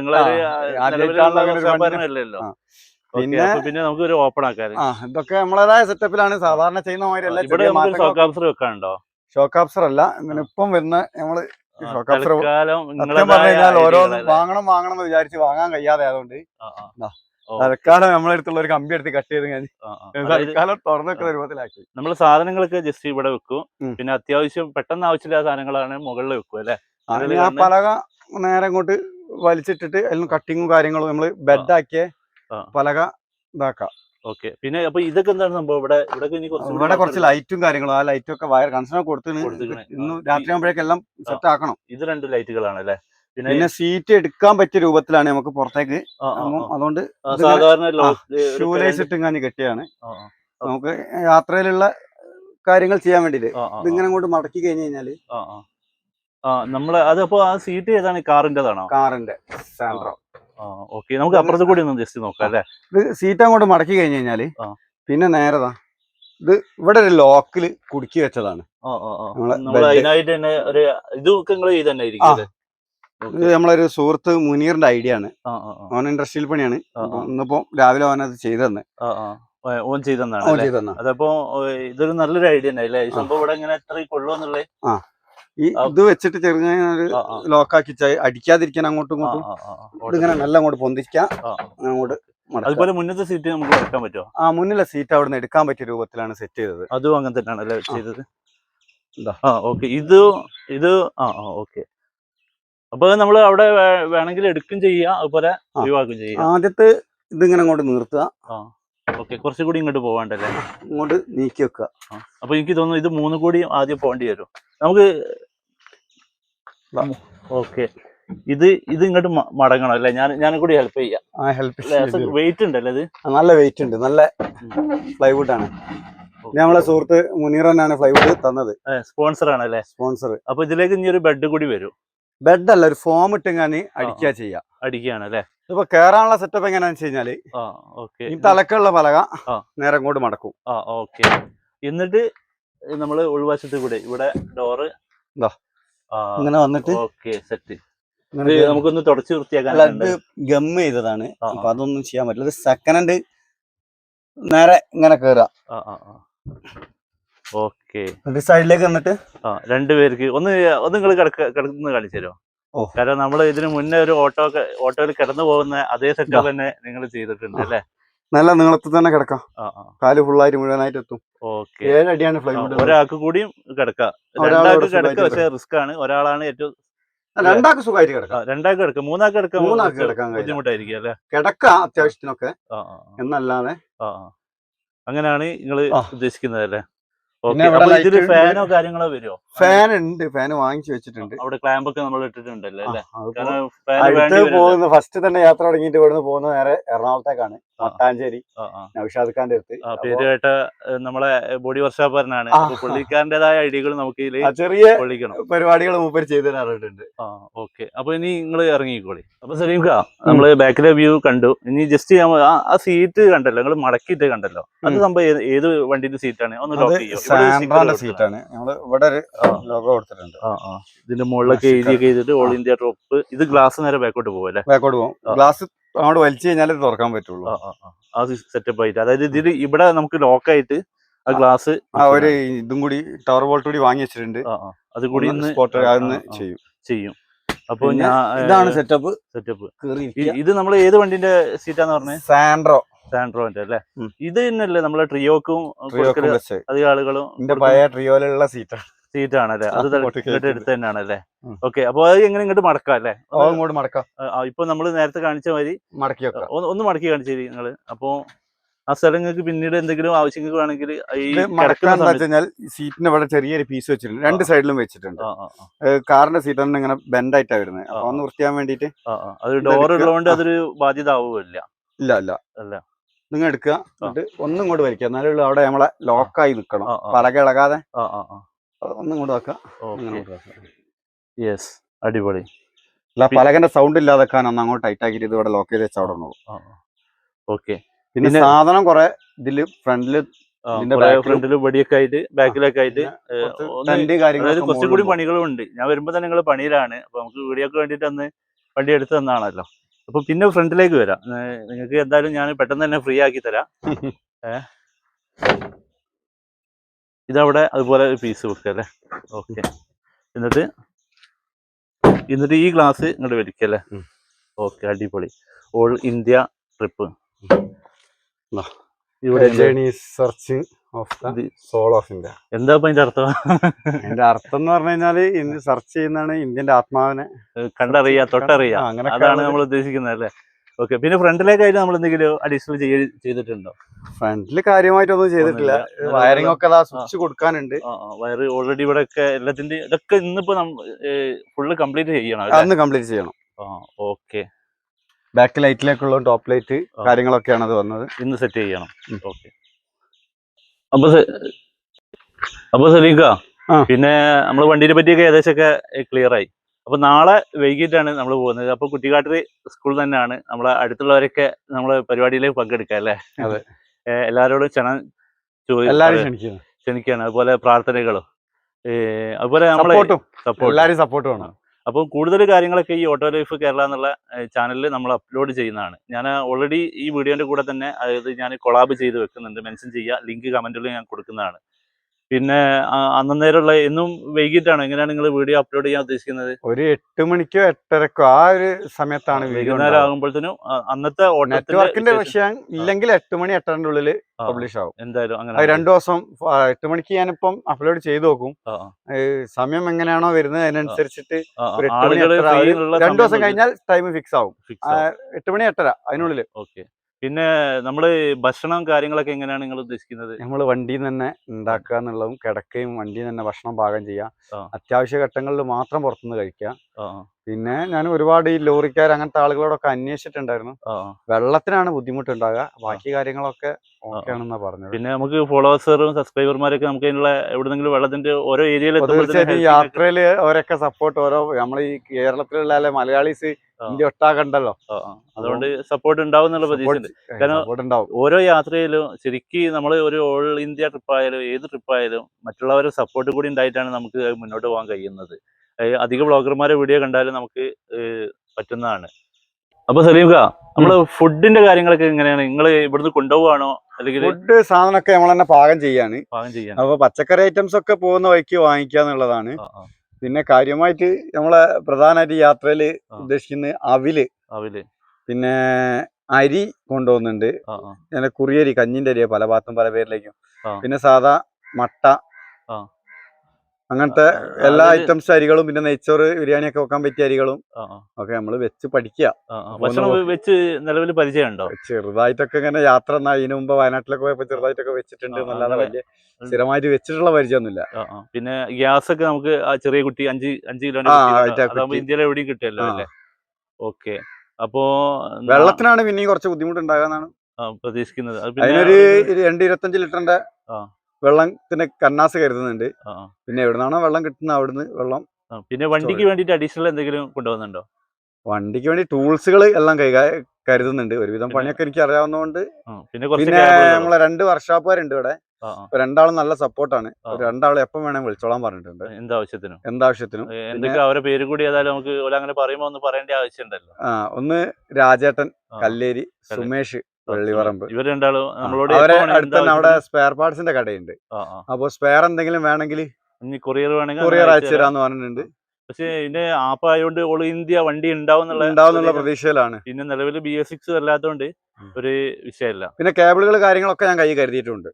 പിന്നെ പിന്നെ- നമുക്ക് ഒരു ഓപ്പൺ ആക്കാൻ ഇതൊക്കെ നമ്മളേതായ സെറ്റപ്പിലാണ് സാധാരണ ചെയ്യുന്ന മാതിരി ഇവിടെ വെക്കാനുണ്ടോ? ഷോക്ക് ആപ്സർ അല്ല. ഇങ്ങനെ ഇപ്പം വരുന്ന നമ്മൾ ഷോക്കാപ്സർ സത്യം പറഞ്ഞു കഴിഞ്ഞാൽ ഓരോന്നും വാങ്ങണം വാങ്ങണം എന്ന് വിചാരിച്ച് വാങ്ങാൻ കഴിയാതെ ആയതുകൊണ്ട്. തൽക്കാലം നമ്മളെ അടുത്തുള്ള ഒരു കമ്പി എടുത്ത് കട്ട് ചെയ്ത് ഞാൻ തൽക്കാലം തുറന്നു വെക്കുന്ന രൂപത്തിലാക്കി. നമ്മൾ സാധനങ്ങളൊക്കെ ജസ്റ്റ് ഇവിടെ വെക്കും. പിന്നെ അത്യാവശ്യം പെട്ടെന്ന് ആവശ്യമില്ലാത്ത സാധനങ്ങളാണ് മുകളിൽ വെക്കും അല്ലെ? ആ പലക നേരെ ഇങ്ങോട്ട് വലിച്ചിട്ടിട്ട് അതിലും കട്ടിങ്ങും കാര്യങ്ങളും നമ്മൾ ബെഡാക്കിയ. പലക ഇതാക്കാം. ഓക്കെ. പിന്നെ അപ്പൊ ഇതൊക്കെ എന്താണ് സംഭവം? ഇവിടെ ഇവിടെ ഇനി കുറച്ച് ഇവിടെ കുറച്ച് ലൈറ്റും കാര്യങ്ങളും ആ ലൈറ്റും ഒക്കെ വയർ കൺസേൺ കൊടുത്തിന് കൊടുത്തിക്കണ്. ഇന്ന് രാത്രി ആകുമ്പോഴേക്കെല്ലാം സെറ്റ് ആക്കണം. ഇത് രണ്ട് ലൈറ്റുകളാണ് അല്ലെ? പിന്നെ പിന്നെ സീറ്റ് എടുക്കാൻ പറ്റിയ രൂപത്തിലാണ് നമുക്ക് പുറത്തേക്ക് ആ, ആ, അപ്പം ആ. അതുകൊണ്ട് ആ, ഇതിങ്ങനെ- സാധാരണ ആ, ലോക്ക് ഷൂ ലൈസ് ഇട്ട് ഇങ്ങനെ കെട്ടിയാണ് ആ, ആ, നമുക്ക് യാത്രയിലുള്ള കാര്യങ്ങൾ ചെയ്യാൻ വേണ്ടിട്ട് ആ, ആ, ഇതിങ്ങനെ അങ്ങോട്ട് മടക്കി കഴിഞ്ഞു കഴിഞ്ഞാൽ ആ, ആ. ആ നമ്മൾ അതപ്പോ ആ സീറ്റ് ഏതാണ്? കാറിന്റെതാണോ കാറിന്റെ സാൻഡ്രോ ഓക്കെ. നമുക്ക് അപ്പുറത്ത് കൂടി ഒന്ന് ജസ്റ്റ് നോക്കാം അല്ലെ? ഇത് സീറ്റ് അങ്ങോട്ട് മടക്കി കഴിഞ്ഞ് കഴിഞ്ഞാൽ പിന്നെ നേരതാ ഇത് ഇവിടെ ഒരു ലോക്കിൽ കുടുക്കി വെച്ചതാണ്. ആ ആ ആ. അതിനായിട്ട് തന്നെ ഒരു ഇതൊക്കെ നിങ്ങൾ തന്നെ ആ. ഇത് നമ്മളൊരു സുഹൃത്ത് മുനീറിന്റെ ഐഡിയ ആണ്. ഓൺ ആ ആ. ഓൻ ഇൻഡസ്ട്രിയിൽ പണിയാണ്. ആ, ആ. ഇന്നിപ്പോ രാവിലെ ഓൻ അത് ചെയ്തു തന്നെ ആ. ആ ഓൻ ചെയ്തെന്നാണ് അതപ്പോ ഇതൊരു നല്ലൊരു ഐഡിയ ഉണ്ടായില്ലേ ഈ ആ. സംഭവം ഇവിടെ ഇങ്ങനെ എത്ര കൊള്ളുമെന്നുള്ളത് ഈ ഇത് വെച്ചിട്ട് ചെറുങ്ങനെ ഒരു. ലോക്കാക്കി അടിക്കാതിരിക്കാൻ അങ്ങോട്ടും ഇങ്ങോട്ടും. ഇതിങ്ങനെ നല്ല അങ്ങോട്ട് പൊന്തിക്കാം. അങ്ങോട്ട്. അതുപോലെ മുന്നത്തെ സീറ്റ് നമുക്ക് എടുക്കാൻ പറ്റുമോ ആ മുന്നിലെ സീറ്റ് അവിടുന്ന് എടുക്കാൻ പറ്റിയ രൂപത്തിലാണ് സെറ്റ് ചെയ്തത് അതും അങ്ങനെ തന്നെയാണ് അല്ലേ ചെയ്തത്. ആ ഓക്കെ ഇത് ഇത് ആ ആ ഓക്കെ അപ്പൊ നമ്മൾ അവിടെ വേണമെങ്കിൽ എടുക്കും ചെയ്യാം അതുപോലെ. ഒഴിവാക്കും ചെയ്യാം ആദ്യത്തെ ഇതിങ്ങനെ അങ്ങോട്ട് നിർത്തുക ഓക്കെ കുറച്ചും കൂടി ഇങ്ങോട്ട് പോവാണ്ടല്ലേ ഇങ്ങോട്ട് നീക്കി വെക്കുക. അപ്പൊ എനിക്ക് തോന്നുന്നു ഇത് മൂന്ന് കൂടി ആദ്യം പോകേണ്ടി വരും നമുക്ക്. ഓക്കെ. ഇത് ഇത് ഇങ്ങോട്ട് മടങ്ങണം അല്ലേ? ഞാൻ ഞാൻ കൂടി ഹെൽപ്പ് ചെയ്യാം. ആ ഹെൽപ്പ് വെയിറ്റ് ഉണ്ടല്ലേ ഇത്? നല്ല വെയിറ്റ് ഉണ്ട്. നല്ല പ്ലൈവുഡ് ആണ്. നമ്മളെ സുഹൃത്ത് മുനീർ തന്നെയാണ് പ്ലൈവുഡ് തന്നത്. സ്പോൺസർ ആണല്ലേ സ്പോൺസർ അപ്പൊ ഇതിലേക്ക് ഇനി ഒരു ബെഡ് കൂടി വരും. ബെഡ് അല്ല ഒരു ഫോം ഇട്ടിങ്ങാന് അടിക്കുക ചെയ്യാം. അടിക്കുകയാണ് അല്ലെ? ഇപ്പൊ കേറാനുള്ള സെറ്റപ്പ് എങ്ങനെയാണെന്ന് വെച്ച് കഴിഞ്ഞാൽ ആ ഓക്കെ. ഈ തലക്കുള്ള പലക നേരം അങ്ങോട്ട് മടക്കും. ആ ഓക്കെ. എന്നിട്ട് നമ്മൾ ഉൾവശത്ത് കൂടെ ഇവിടെ ഡോറ് ദാ. ഇങ്ങനെ വന്നിട്ട് ഓക്കെ സെറ്റ്. നമുക്കൊന്ന് തുടച്ചു വൃത്തിയാക്കാൻ ഗം ചെയ്തതാണ്. അപ്പൊ അതൊന്നും ചെയ്യാൻ പറ്റില്ല. സെക്കൻഡ് ഹാൻഡ് നേരെ ഇങ്ങനെ കേറാം. ഓക്കെ. സൈഡിലേക്ക് വന്നിട്ട് രണ്ടുപേർക്ക് ഒന്ന് ഒന്ന് നിങ്ങൾ കിടക്കുന്ന കാണിച്ചു തരുമോ? കാരണം നമ്മൾ ഇതിന് മുന്നേ ഒരു ഓട്ടോ ഓട്ടോയിൽ കിടന്നു പോകുന്ന അതേ സെറ്റപ്പ് തന്നെ നിങ്ങൾ ചെയ്തിട്ടുണ്ട് അല്ലേ? നല്ല നീളത്തിൽ തന്നെ കിടക്കാം. കാൽ ഫുള്ളായിട്ട് മുഴുവനായിട്ട് എത്തും ഏഴടിയാണ് ഫ്ലൈവുഡ് ഒരാൾക്ക് കൂടിയും കിടക്കാം. രണ്ടാൾക്ക് കിടക്കുക പക്ഷെ റിസ്ക് ആണ്. ഒരാളാണ് ഏറ്റവും രണ്ടാൾക്ക് സുഖമായിട്ട് കിടക്കാം. രണ്ടാൾക്ക് കിടക്കാം. മൂന്നാൾക്ക് കിടക്കാം മൂന്നാൾക്ക് കിടക്കാൻ. ബുദ്ധിമുട്ടായിരിക്കും അല്ലെ? കിടക്കാം അത്യാവശ്യത്തിനൊക്കെ. എന്നല്ലാതെ. അങ്ങനെയാണ് നിങ്ങൾ ഉദ്ദേശിക്കുന്നത് അല്ലേ? ഫാനോ കാര്യങ്ങളോ വരുമോ ഫാൻ ഉണ്ട്. ഫാൻ വാങ്ങിച്ചു വെച്ചിട്ടുണ്ട്. അവിടെ ക്ലാമ്പ് ഒക്കെ നമ്മൾ ഇട്ടിട്ടുണ്ട് അല്ലേ? ആ, കാരണം ഫാൻ അടുത്ത് പോകുന്ന ഫസ്റ്റ് തന്നെ യാത്ര തുടങ്ങിയിട്ട് ഇവിടുന്ന് പോകുന്ന നേരെ എറണാകുളത്തേക്കാണ്. മട്ടാഞ്ചേരി നൌഷാദ് ഖാന്റെ അടുത്ത്. പേര് കേട്ട നമ്മളെ ബോഡി. അപ്പൊ പുള്ളിക്കാരന്റെതായ ഐഡിയകൾ നമുക്ക് ചെറിയ പരിപാടികൾ മൂപ്പര് ചെയ്തു തരാറുണ്ട്. ഓക്കെ. അപ്പൊ ഇനി നിങ്ങൾ ഇറങ്ങിക്കോളി. അപ്പൊ സലീം ഖാ നമ്മൾ ബാക്കിലെ വ്യൂ കണ്ടു. ഇനി ജസ്റ്റ് ആ സീറ്റ് കണ്ടല്ലോ. നിങ്ങൾ മടക്കിയിട്ട് കണ്ടല്ലോ. അത് സംഭവം ഏത് വണ്ടിന്റെ സീറ്റാണ് ഒന്ന് ലോക്ക് ചെയ്യോ? സാൻഡ്രാന്റെ. സീറ്റാണ് നമ്മൾ ഇവിടെ ഒരു. ലോഗോ കൊടുത്തിട്ടുണ്ട്. ഇതിന്റെ മുകളിലൊക്കെ. എഴുതിയൊക്കെ ചെയ്തിട്ട് ഓൾ ഇന്ത്യ ടോപ്പ് ഇത് ഗ്ലാസ് നേരെ ബാക്കോട്ട് പോകും അല്ലേ? ബാക്കോട്ട് പോകും ഗ്ലാസ് അങ്ങോട്ട് വലിച്ചു കഴിഞ്ഞാൽ തുറക്കാൻ പറ്റുള്ളൂ. ആ. സെറ്റപ്പ് ആയിട്ട്. അതായത് ഇതിൽ ഇവിടെ നമുക്ക് ലോക്കായിട്ട് ആ ഗ്ലാസ് ആ ഒരു ഇതും കൂടി ടവർ ബോൾട്ട് കൂടി വാങ്ങി വെച്ചിട്ടുണ്ട്. അത് കൂടി. ചെയ്യും. ചെയ്യും. അപ്പൊ ഇതാണ് സെറ്റപ്പ് സെറ്റപ്പ് ഇത് നമ്മൾ ഏത് വണ്ടിന്റെ സീറ്റാന്ന് പറഞ്ഞത് സാൻഡ്രോ സാൻഡ്രോന്റെ അല്ലേ. ഇത് തന്നെയല്ലേ നമ്മളെ ട്രിയോക്കും അധികം ആളുകളും എന്റെ പഴയ ട്രിയോയിലുള്ള സീറ്റാണ്. സീറ്റാണ് അല്ലേ അത് എടുത്ത് തന്നെയാണ് അല്ലേ? ഓക്കെ അപ്പൊ അത് എങ്ങനെ ഇങ്ങോട്ട് മടക്കാം അല്ലേ? ഇങ്ങോട്ട് മടക്കാം. ഇപ്പൊ നമ്മൾ നേരത്തെ കാണിച്ച മാതിരി മടക്കി ഒന്ന് മടക്കി കാണിച്ചു നിങ്ങൾ. അപ്പോ ആ സ്ഥലങ്ങൾക്ക് പിന്നീട് എന്തെങ്കിലും ആവശ്യങ്ങൾക്ക് വേണമെങ്കിൽ വെച്ചാൽ സീറ്റിന് ഇവിടെ ചെറിയൊരു പീസ് വെച്ചിട്ടുണ്ട്. രണ്ട് സൈഡിലും വെച്ചിട്ടുണ്ട്. കാറിന്റെ സീറ്റ് തന്നെ ഇങ്ങനെ ബെൻഡ് ആയിട്ടാണ് വരുന്നത്. അപ്പൊ ഒന്ന് വൃത്തിയാൻ വേണ്ടിട്ട്. അത് ഡോർ ഉള്ളതുകൊണ്ട് അതൊരു ബാധ്യത ആവുമല്ല ഇല്ല ഇല്ല. അല്ല. നിങ്ങൾ എടുക്കുക. എന്നിട്ട് ഒന്നും ഇങ്ങോട്ട് വലിക്കുക. എന്നാലേ ഉള്ളൂ അവിടെ നമ്മളെ ലോക്കായി നിൽക്കണം. പലക ഇളകാതെ. ഒന്നും ഇങ്ങോട്ട് വെക്കുക. യെസ് അടിപൊളി. അല്ല പലകന്റെ സൗണ്ട് ഇല്ലാതെക്കാൻ ഒന്ന് അങ്ങോട്ട് ടൈറ്റ് ആക്കിയിട്ട് ഇത് ഇവിടെ ലോക്ക് ചെയ്ത് വെച്ചാൽ അവിടെ ഉള്ളൂ. ഓക്കെ. പിന്നെ സാധനം കുറെ ഇതിൽ ഫ്രണ്ടിൽ ഫ്രണ്ടിൽ വെടിയൊക്കെ ആയിട്ട് ബാക്കിലൊക്കെ ആയിട്ട് കുറച്ച് കൂടി. പണികളും ഉണ്ട് ഞാൻ വരുമ്പോ തന്നെ നിങ്ങൾ പണിയിലാണ്. അപ്പൊ നമുക്ക് വീഡിയോക്ക് വേണ്ടിട്ട് അന്ന് വണ്ടി എടുത്ത് തന്നാണല്ലോ. അപ്പൊ പിന്നെ ഫ്രണ്ടിലേക്ക് വരാം. നിങ്ങൾക്ക് എന്തായാലും ഞാൻ പെട്ടെന്ന് തന്നെ ഫ്രീ ആക്കി തരാം. *laughs* ഇതവിടെ അതുപോലെ ഒരു പീസ് വെക്കുക അല്ലേ? ഓക്കെ എന്നിട്ട് എന്നിട്ട് ഈ ഗ്ലാസ് ഇങ്ങോട്ട് വലിക്കല്ലേ അല്ലേ? ഓക്കെ അടിപൊളി. All India trip. ഇവിടെ. Journey searching of the soul of India എന്താ അതിന്റെ അർത്ഥം? അതിന്റെ അർത്ഥം എന്ന് പറഞ്ഞു കഴിഞ്ഞാൽ ഇന്ത്യ സെർച്ച് ചെയ്യുന്നതാണ് ഇന്ത്യന്റെ ആത്മാവിനെ. കണ്ടറിയാ തൊട്ടറിയാ. അതാണ് നമ്മൾ ഉദ്ദേശിക്കുന്നത് അല്ലേ? ഓക്കെ പിന്നെ ഫ്രണ്ടിലേക്കായിട്ട് നമ്മൾ എന്തെങ്കിലും അഡീഷണൽ ചെയ്തിട്ടുണ്ടോ? ഫ്രണ്ടിൽ കാര്യമായിട്ടൊന്നും ചെയ്തിട്ടില്ല. വയറിംഗ് ഒക്കെ സ്വിച്ച് കൊടുക്കാനുണ്ട്. വയറ് ഓൾറെഡി ഇവിടെ ഒക്കെ എല്ലാത്തിന്റെ ഇതൊക്കെ ഇന്നിപ്പോ ഫുള്ള് കംപ്ലീറ്റ് ചെയ്യണം? അന്ന് കംപ്ലീറ്റ് ചെയ്യണം. ആ ഓക്കെ. ബാക്ക് ലൈറ്റിലേക്കുള്ള ടോപ്പ് ലൈറ്റ്. കാര്യങ്ങളൊക്കെയാണ് അത് വന്നത്. ഇന്ന് സെറ്റ് ചെയ്യണം. ഓക്കെ. അപ്പൊ അപ്പൊ സലീക്ക പിന്നെ നമ്മൾ വണ്ടീനെ പറ്റിയൊക്കെ ഏകദേശമൊക്കെ ക്ലിയർ ആയി. അപ്പൊ നാളെ വൈകിട്ടാണ് നമ്മൾ പോകുന്നത്. അപ്പൊ കുട്ടിക്കാട്ടിൽ സ്കൂൾ തന്നെയാണ്. നമ്മളെ അടുത്തുള്ളവരൊക്കെ നമ്മളെ പരിപാടിയിലേക്ക് പങ്കെടുക്കാം അല്ലേ? *laughs* എല്ലാവരോടും ക്ഷണം ചോദിക്കും ക്ഷണിക്കുകയാണ്. അതുപോലെ പ്രാർത്ഥനകളും. അതുപോലെ നമ്മളെ സപ്പോർട്ടും സപ്പോർട്ട് എല്ലാരും സപ്പോർട്ട് വേണം. അപ്പം കൂടുതൽ കാര്യങ്ങളൊക്കെ ഈ ഓട്ടോ ലൈഫ് കേരള എന്നുള്ള ചാനലിൽ നമ്മൾ അപ്ലോഡ് ചെയ്യുന്നതാണ്. ഞാൻ ഓൾറെഡി ഈ വീഡിയോന്റെ കൂടെ തന്നെ അതായത് ഞാൻ കൊളാബ് ചെയ്ത് വെക്കുന്നുണ്ട്. മെൻഷൻ ചെയ്യുക ലിങ്ക് കമന്റിൽ ഞാൻ കൊടുക്കുന്നതാണ്. പിന്നെ അന്നേരമുള്ള എന്നും വൈകിട്ടാണ്? എങ്ങനെയാണ് നിങ്ങൾ വീഡിയോ അപ്ലോഡ് ചെയ്യാൻ ഉദ്ദേശിക്കുന്നത്? ഒരു എട്ട് മണിക്കോ എട്ടരക്കോ ആ ഒരു സമയത്താണ് വൈകുന്നേരം ആകുമ്പോഴത്തേനും അന്നത്തെ നെറ്റ്വർക്കിന്റെ വിഷയം ഇല്ലെങ്കിൽ എട്ട് മണി എട്ടരന്റെ ഉള്ളിൽ പബ്ലിഷ് ആവും. എന്തായാലും അങ്ങനെ രണ്ടു ദിവസം എട്ട് മണിക്ക് ഞാനിപ്പം അപ്ലോഡ് ചെയ്തു നോക്കും. സമയം എങ്ങനെയാണോ വരുന്നത് അതിനനുസരിച്ചിട്ട് രണ്ടു ദിവസം കഴിഞ്ഞാൽ ടൈം ഫിക്സ് ആവും. എട്ട് മണി എട്ടര അതിനുള്ളിൽ ഓക്കെ. പിന്നെ നമ്മൾ ഭക്ഷണം കാര്യങ്ങളൊക്കെ എങ്ങനെയാണ് നിങ്ങൾ ഉദ്ദേശിക്കുന്നത്? നമ്മൾ വണ്ടിയിൽ തന്നെ ഉണ്ടാക്കുക എന്നുള്ളതും കിടക്കയും വണ്ടിയിൽ തന്നെ ഭക്ഷണം പാകം ചെയ്യുക അത്യാവശ്യ ഘട്ടങ്ങളിൽ മാത്രം പുറത്തുനിന്ന് കഴിക്കുക പിന്നെ ഞാൻ ഒരുപാട് ഈ ലോറിക്കാർ അങ്ങനത്തെ ആളുകളോടൊക്കെ അന്വേഷിച്ചിട്ടുണ്ടായിരുന്നു. വെള്ളത്തിനാണ് ബുദ്ധിമുട്ടുണ്ടാകുക ബാക്കി കാര്യങ്ങളൊക്കെ ഓക്കെ ആണെന്നാ പറഞ്ഞത്. പിന്നെ നമുക്ക് ഫോളോവേഴ്സും സബ്സ്ക്രൈബർമാരൊക്കെ നമുക്ക് അതിനുള്ള എവിടെന്നെങ്കിലും വെള്ളത്തിന്റെ ഓരോ ഏരിയയിൽ തീർച്ചയായിട്ടും യാത്രയിൽ അവരൊക്കെ സപ്പോർട്ട് ഓരോ നമ്മൾ ഈ കേരളത്തിലുള്ള അല്ലെ മലയാളീസ് ഇന്ത്യ ഒട്ടാകണ്ടല്ലോ. അതുകൊണ്ട് സപ്പോർട്ട് ഉണ്ടാവും എന്നുള്ള പ്രതീക്ഷയുണ്ട്. കാരണം- ഓരോ യാത്രയിലും ശരിക്കും നമ്മൾ ഒരു ഓൾ ഇന്ത്യ ട്രിപ്പ് ആയാലും ഏത് ട്രിപ്പായാലും മറ്റുള്ളവരുടെ സപ്പോർട്ട് കൂടി ഉണ്ടായിട്ടാണ് നമുക്ക് മുന്നോട്ട് പോകാൻ കഴിയുന്നത്. അധിക ബ്ലോഗർമാരെ വീഡിയോ കണ്ടാലും നമുക്ക് പറ്റുന്നതാണ്. അപ്പൊ സലീംക നമ്മൾ ഫുഡിന്റെ കാര്യങ്ങളൊക്കെ എങ്ങനെയാണ്? നിങ്ങൾ ഇവിടുന്ന് കൊണ്ടുപോവാണോ? അല്ലെങ്കിൽ ഫുഡ് സാധനമൊക്കെ നമ്മൾ തന്നെ പാകം ചെയ്യാണ്. പാകം ചെയ്യാൻ അപ്പൊ പച്ചക്കറി ഐറ്റംസ് ഒക്കെ പോകുന്ന വഴിക്ക് വാങ്ങിക്കുക എന്നുള്ളതാണ്. പിന്നെ കാര്യമായിട്ട് നമ്മളെ പ്രധാനമായിട്ട് യാത്രയിൽ ഉദ്ദേശിക്കുന്ന അവിൽ. അവിൽ. പിന്നെ അരി കൊണ്ടുപോകുന്നുണ്ട്. പിന്നെ കുറിയരി കഞ്ഞിന്റെ അരി പല ഭാഗത്തും പല പേരിലേക്കും. പിന്നെ സാധാ മട്ട. അങ്ങനത്തെ എല്ലാ ഐറ്റംസ് അരികളും പിന്നെ നെയ്ച്ചോറ് ബിരിയാണി ഒക്കെ വെക്കാൻ പറ്റിയ അരികളും ഒക്കെ നമ്മൾ വെച്ച് പഠിക്കുക. വെച്ച് നിലവിൽ പരിചയമുണ്ടോ? ചെറുതായിട്ടൊക്കെ ഇങ്ങനെ യാത്ര ഇതിനു മുമ്പ് വയനാട്ടിലൊക്കെ പോയപ്പോ ചെറുതായിട്ടൊക്കെ വെച്ചിട്ടുണ്ട്. എന്നല്ലാതെ വലിയ സ്ഥിരമായിട്ട് വെച്ചിട്ടുള്ള പരിചയമൊന്നുമില്ല. പിന്നെ ഗ്യാസ് ഒക്കെ നമുക്ക് ആ ചെറിയ കുട്ടി അഞ്ച് അഞ്ച് കിലോ ഇന്ത്യയിലെ ഇന്ത്യയിൽ എവിടെയും കിട്ടിയല്ലോ അല്ലേ? ഓക്കെ. അപ്പോ വെള്ളത്തിനാണ് പിന്നെയും കുറച്ച് ബുദ്ധിമുട്ടുണ്ടാകാന്നാണ് പ്രതീക്ഷിക്കുന്നത്. അതിനൊരു രണ്ട് ഇരുപത്തഞ്ച് ലിറ്ററിന്റെ. വെള്ളത്തിന് കന്നാസ് കരുതുന്നുണ്ട്. പിന്നെ എവിടുന്നാണോ വെള്ളം കിട്ടുന്നത് അവിടുന്ന് വെള്ളം പിന്നെ വണ്ടിക്ക് വേണ്ടിട്ട് അഡീഷണൽ എന്തെങ്കിലും കൊണ്ടുപോകുന്നുണ്ടോ വണ്ടിക്ക് വേണ്ടി ടൂൾസുകൾ എല്ലാം കൈകാര്യം കരുതുന്നുണ്ട്. ഒരുവിധം പണിയൊക്കെ എനിക്ക് അറിയാവുന്നതുകൊണ്ട് പിന്നെ നമ്മളെ രണ്ട് വർഷാപ്പുകാരുണ്ട് ഇവിടെ. രണ്ടാളും നല്ല സപ്പോർട്ടാണ്. രണ്ടാളും എപ്പം വേണേ വിളിച്ചോളാൻ പറഞ്ഞിട്ടുണ്ട്. എന്താവശ്യത്തിനും? എന്താവശ്യത്തിനും. എന്തൊക്കെ അവരെ പേര് കൂടി ഏതായാലും നമുക്ക് അങ്ങനെ പറയുമ്പോ ഒന്ന് പറയേണ്ട ആവശ്യമുണ്ടല്ലോ. ആ ഒന്ന് രാജേട്ടൻ കല്ലേരി. സുമേഷ് വെള്ളിവറമ്പ് ഇവർ രണ്ടാളും നമ്മളോട് അവരെ എപ്പോ അടുത്ത് തന്നെ അവിടെ സ്പെയർ പാർട്സിന്റെ കടയുണ്ട്. അപ്പൊ സ്പെയർ എന്തെങ്കിലും വേണമെങ്കിൽ ഇനി കൊറിയർ വേണമെങ്കിൽ കൊറിയർ അയച്ചു തരാന്ന് പറഞ്ഞിട്ടുണ്ട്. പക്ഷേ ഇതിന്റെ ആപ്പ് ആയതുകൊണ്ട് ഓൾ ഇന്ത്യ വണ്ടി ഉണ്ടാവുന്നുള്ള പ്രതീക്ഷ- പ്രതീക്ഷയിലാണ്. പിന്നെ നിലവിൽ ബി എസ് സിക്സ് അല്ലാത്തതുകൊണ്ട് ഒരു വിഷയമല്ല. പിന്നെ കേബിളുകൾ കാര്യങ്ങളൊക്കെ ഞാൻ കൈ കരുതിയിട്ടുണ്ട്.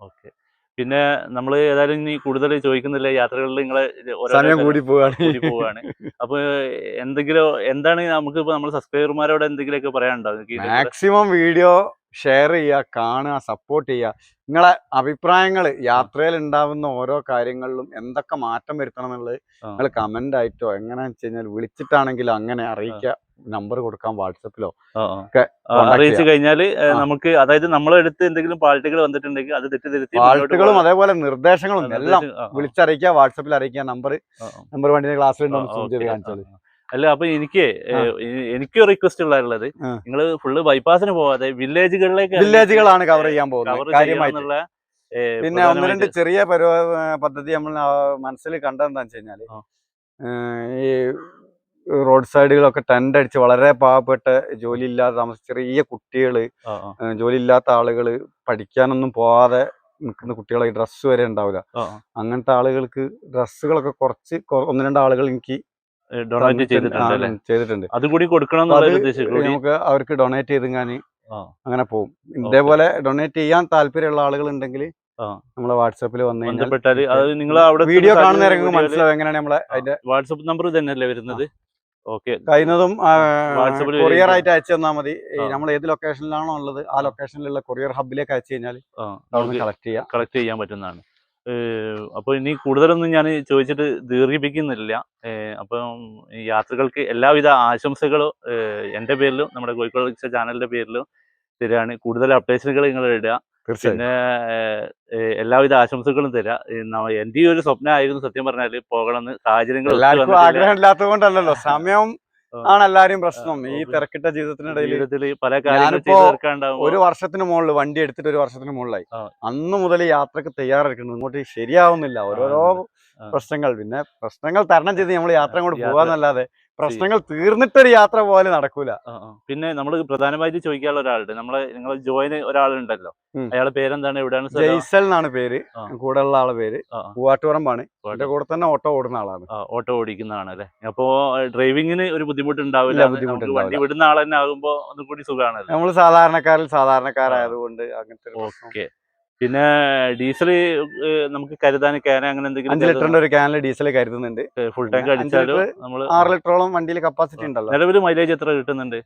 ഓക്കെ. പിന്നെ നമ്മൾ ഏതായാലും ഇനി കൂടുതൽ ചോദിക്കുന്നില്ല യാത്രകളിൽ നിങ്ങളെ ഓരോ സമയം കൂടി പോവാണ് പോവാണ് അപ്പൊ എന്തെങ്കിലും എന്താണ് നമുക്ക് ഇപ്പൊ നമ്മൾ സബ്സ്ക്രൈബർമാരോട് എന്തെങ്കിലുമൊക്കെ പറയാനുണ്ടോ? മാക്സിമം വീഡിയോ ഷെയർ ചെയ്യുക കാണുക സപ്പോർട്ട് ചെയ്യുക. നിങ്ങളെ അഭിപ്രായങ്ങൾ യാത്രയിൽ ഉണ്ടാവുന്ന ഓരോ കാര്യങ്ങളിലും എന്തൊക്കെ മാറ്റം വരുത്തണം എന്നുള്ളത് നിങ്ങൾ കമന്റ് ആയിട്ടോ എങ്ങനെയാണെന്ന് വെച്ച് കഴിഞ്ഞാൽ വിളിച്ചിട്ടാണെങ്കിലും അങ്ങനെ അറിയിക്കുക. നമ്പർ കൊടുക്കാം വാട്സപ്പിലോ. ഒക്കെ അറിയിച്ചു കഴിഞ്ഞാൽ നമുക്ക് അതായത് നമ്മളെടുത്ത് എന്തെങ്കിലും പാർട്ടികൾ വന്നിട്ടുണ്ടെങ്കിൽ അത് തെറ്റിദ്ധരുത്തി പാട്ടുകളും അതേപോലെ നിർദ്ദേശങ്ങളും എല്ലാം വിളിച്ചറിയിക്കുക വാട്സപ്പിൽ അറിയിക്കുക നമ്പർ. നമ്പർ വണ്ടിയുടെ ക്ലാസ്സിൽ ആ, ഉണ്ടോ ഓക്കേ. ആ, കാണിച്ചോളൂ ആ. അല്ല അപ്പൊ എനിക്ക്. എനിക്ക് റിക്വസ്റ്റ് ഉള്ളത് നിങ്ങൾ ഫുള്ള് ബൈപ്പാസിന് പോവാതെ വില്ലേജുകളിലേക്ക് വില്ലേജുകളാണ് കവർ ചെയ്യാൻ പോകുന്നത്. കവർ കാര്യമായിട്ട് ചെയ്യാന്നുള്ള ഏ, പിന്നെ ഒന്ന് രണ്ട് ചെറിയ പദ്ധതി നമ്മൾ മനസ്സിൽ കണ്ടതെന്താ വെച്ച് കഴിഞ്ഞാൽ ഈ റോഡ് സൈഡുകളൊക്കെ ടെന്റ് അടിച്ച് വളരെ പാവപ്പെട്ട ജോലി ഇല്ലാതെ താമസിച്ച ചെറിയ കുട്ടികൾ ജോലി ഇല്ലാത്ത ആളുകൾ പഠിക്കാനൊന്നും പോവാതെ നിൽക്കുന്ന കുട്ടികളെ ഡ്രസ്സ് വരെ ഉണ്ടാവില്ല. അങ്ങനത്തെ ആളുകൾക്ക് ഡ്രസ്സുകളൊക്കെ കുറച്ച് ഒന്ന് രണ്ട് ആളുകൾ എനിക്ക് ഡൊണേറ്റ് ചെയ്തിട്ടുണ്ട് ചെയ്തിട്ടുണ്ട്. അതും കൂടി കൊടുക്കണം നമുക്ക് അവർക്ക് ഡൊണേറ്റ് ചെയ്ത് ആ. അങ്ങനെ പോകും ഇതേപോലെ ഡൊണേറ്റ് ചെയ്യാൻ താല്പര്യമുള്ള ആളുകൾ ഉണ്ടെങ്കിൽ. നമ്മളെ വാട്സാപ്പിൽ വന്നു കഴിഞ്ഞാൽ അത് നിങ്ങൾ അവിടെ വീഡിയോ കാണുന്നവർക്ക് മനസ്സിലാവും എങ്ങനെയാണ് നമ്മളെ അതിന്റെ വാട്സപ്പ് നമ്പർ തന്നെയല്ലേ വരുന്നത്? ഓക്കെ. കഴിയുന്നതും കൊറിയർ ആയിട്ട് അയച്ചു തന്നാൽ മതി. നമ്മൾ ഏത് ലൊക്കേഷനിലാണോ ഉള്ളത് ആ ലൊക്കേഷനിലുള്ള കൊറിയർ ഹബിലേക്ക് അയച്ചു കഴിഞ്ഞാൽ കളക്ട് ചെയ്യാം. കളക്ട് ചെയ്യാൻ പറ്റുന്നതാണ്. അപ്പോൾ ഇനി കൂടുതലൊന്നും ഞാൻ ചോദിച്ചിട്ട് ദീർഘിപ്പിക്കുന്നില്ല. അപ്പം ഈ യാത്രകൾക്ക് എല്ലാവിധ ആശംസകളും എന്റെ പേരിലും നമ്മുടെ കോഴിക്കോട് റിക്ഷ ചാനലിന്റെ പേരിലും തരികയാണ് കൂടുതൽ അപ്ഡേഷനുകൾ നിങ്ങൾ ഇടുക. പിന്നെ എല്ലാവിധ ആശംസകളും തരാം. എന്റെ ഈ ഒരു സ്വപ്നമായിരുന്നു സത്യം പറഞ്ഞാൽ പോകണമെന്ന്. സാഹചര്യങ്ങൾ. ആഗ്രഹം ഇല്ലാത്തത് സമയം. ആണ് എല്ലാരും പ്രശ്നം. ഈ തിരക്കിട്ട ജീവിതത്തിനിടയിൽ പല കാര്യങ്ങളും ഞാനിപ്പോ ഒരു വർഷത്തിന് മുകളിൽ വണ്ടി എടുത്തിട്ട് ഒരു വർഷത്തിന് മുകളിലായി. അന്ന് മുതൽ യാത്രയ്ക്ക് തയ്യാറെടുക്കുന്നത് ഇങ്ങോട്ട് ശരിയാവുന്നില്ല. ഓരോരോ പ്രശ്നങ്ങൾ. പിന്നെ പ്രശ്നങ്ങൾ തരണം ചെയ്ത് നമ്മൾ യാത്ര അങ്ങോട്ട് പോകാന്നല്ലാതെ പ്രശ്നങ്ങൾ തീർന്നിട്ടൊരു യാത്ര പോലെ നടക്കൂല. പിന്നെ നമ്മൾ പ്രധാനമായിട്ട് ചോദിക്കാനുള്ള ഒരാളുണ്ട്. നമ്മളെ നിങ്ങൾ ജോയിൻ ഒരാളുണ്ടല്ലോ. അയാളുടെ അയാളെ പേരെന്താണ്? എവിടെയാണ്? ജയ്സൽ എന്നാണ് പേര്. കൂടെ ഉള്ള ആളെ പേര്. പൂവാട്ടുപറമ്പാണ്. എന്റെ കൂടെ തന്നെ ഓട്ടോ ഓടുന്ന ആളാണ്. ഓട്ടോ ഓടിക്കുന്നതാണ് അല്ലെ അപ്പോ ഡ്രൈവിങ്ങിന് ഒരു ബുദ്ധിമുട്ട് ഉണ്ടാവില്ല വണ്ടി വിടുന്ന ആൾ തന്നെ ആകുമ്പോ ഒന്നും കൂടി സുഖമാണ് നമ്മൾ സാധാരണക്കാരിൽ സാധാരണക്കാരായതുകൊണ്ട് അങ്ങനത്തെ. ഓക്കെ. പിന്നെ ഡീസൽ നമുക്ക് കരുതാൻ ക്യാൻ അങ്ങനെ എന്തെങ്കിലും അഞ്ച് ലിറ്ററിന്റെ ഒരു ക്യാനിൽ ഡീസൽ കരുതുന്നുണ്ട്. ഫുൾ ടാങ്ക് അടിച്ചാലും നമ്മൾ ആറ് ലിറ്ററോളം വണ്ടിയിൽ കപ്പാസിറ്റി ഉണ്ടല്ലോ. നിലവിൽ മൈലേജ് എത്ര കിട്ടുന്നുണ്ട്?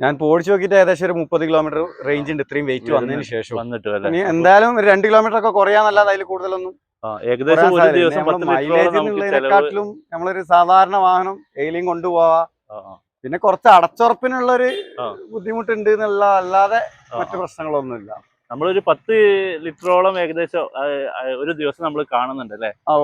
ഞാൻ പോടിച്ചു ഓടിച്ചു നോക്കിയിട്ട് ഏകദേശം ഒരു മുപ്പത് കിലോമീറ്റർ റേഞ്ച് ഉണ്ട് ഇത്രയും വെയിറ്റ് വന്നതിന് ശേഷം വന്നിട്ട് എന്തായാലും ഒരു രണ്ട് കിലോമീറ്റർ ഒക്കെ കുറയാന്നല്ലാതെ അതിൽ കൂടുതലൊന്നും ഏകദേശം ഒരു ദിവസം മൈലേജ് എന്നുള്ളതിനെക്കാട്ടിലും നമ്മളൊരു സാധാരണ വാഹനം എയിലും കൊണ്ടുപോവാ. പിന്നെ കുറച്ച് അടച്ചുറപ്പിനുള്ളൊരു. ബുദ്ധിമുട്ടുണ്ട് എന്നുള്ള അല്ലാതെ മറ്റു. പ്രശ്നങ്ങളൊന്നുമില്ല. നമ്മളൊരു പത്ത് ലിറ്ററോളം ഏകദേശം ഒരു ദിവസം നമ്മൾ കാണുന്നുണ്ട് അല്ലേ? ഓ.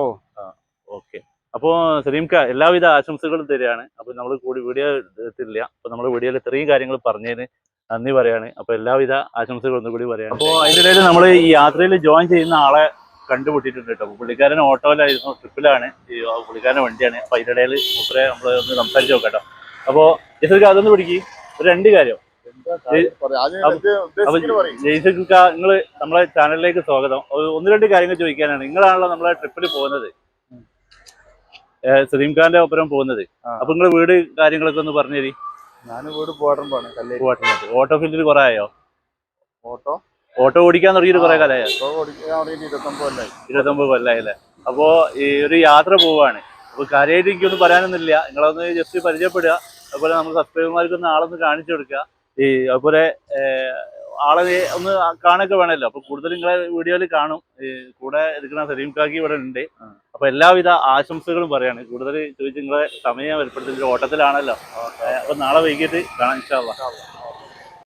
ഓക്കെ. അപ്പോ സലീംക്ക എല്ലാവിധ ആശംസകളും തരികയാണ്. അപ്പൊ നമ്മൾ കൂടി വീഡിയോ എത്തില്ല അപ്പൊ നമ്മൾ വീഡിയോയിൽ ഇത്രയും കാര്യങ്ങൾ പറഞ്ഞതിന് നന്ദി പറയാണ്. അപ്പൊ എല്ലാവിധ ആശംസകളും ഒന്നും കൂടി പറയാണ്. അപ്പോൾ ഇടയിൽ നമ്മൾ ഈ യാത്രയിൽ ജോയിൻ ചെയ്യുന്ന ആളെ കണ്ടുപിട്ടിട്ടുണ്ട് കേട്ടോ. പുള്ളിക്കാരൻ ഓട്ടോയിലായിരുന്നു ട്രിപ്പിലാണ്. ഈ പുള്ളിക്കാരന്റെ വണ്ടിയാണ്. അപ്പൊ അതിന്റെ ഇടയിൽ മുപ്പരെ നമ്മൾ ഒന്ന് സംസാരിച്ച് നോക്കാം കേട്ടോ. അപ്പോൾ ജസൽക്ക അതൊന്ന് പിടിക്കും. ഒരു രണ്ട് കാര്യം. ജയ്സൽക്ക നമ്മളെ ചാനലിലേക്ക് സ്വാഗതം. ഒന്ന് രണ്ട് കാര്യങ്ങൾ ചോദിക്കാനാണ്. നിങ്ങളാണല്ലോ നമ്മളെ ട്രിപ്പിൽ പോകുന്നത്. സലീം ഖാന്റെ ഒപ്പരം പോകുന്നത്. അപ്പൊ നിങ്ങൾ വീട് കാര്യങ്ങളൊക്കെ ഒന്ന് പറഞ്ഞു തരി. ഞാൻ വീട് പോട്ടുന്നത് ഓട്ടോ ഫീൽഡിൽ കുറെ ആയോ? ഓട്ടോ? ഓട്ടോ ഓടിക്കാൻ തുടങ്ങിയിട്ട് കുറെ കാലമായോ ഇരുപത്തൊമ്പത് കൊല്ലായി. അല്ലേ അപ്പോ ഈ ഒരു യാത്ര പോവാണ്. അപ്പൊ കാര്യമായിട്ട് എനിക്കൊന്നും പറയാനൊന്നുമില്ല. നിങ്ങളൊന്ന് ജസ്റ്റ് പരിചയപ്പെടുക. അതുപോലെ നമ്മുടെ സബ്സ്ക്രൈബർമാർക്ക് ഒന്ന് ആളൊന്ന് കാണിച്ചു കൊടുക്കുക. ഈ അതുപോലെ ആളെ ഒന്ന് കാണൊക്കെ വേണമല്ലോ. അപ്പൊ കൂടുതൽ നിങ്ങളെ വീഡിയോയിൽ കാണും. കൂടെ എടുക്കുന്ന സലീം കാക്കി ഇവിടെ ഉണ്ട്. അപ്പൊ എല്ലാവിധ ആശംസകളും പറയാണ്. കൂടുതൽ ചോദിച്ചു നിങ്ങളെ സമയം ഏർപ്പെടുത്തുന്ന ഓട്ടത്തിലാണല്ലോ. അപ്പൊ നാളെ വൈകിട്ട് കാണാൻ ഇൻഷാ അള്ളാ.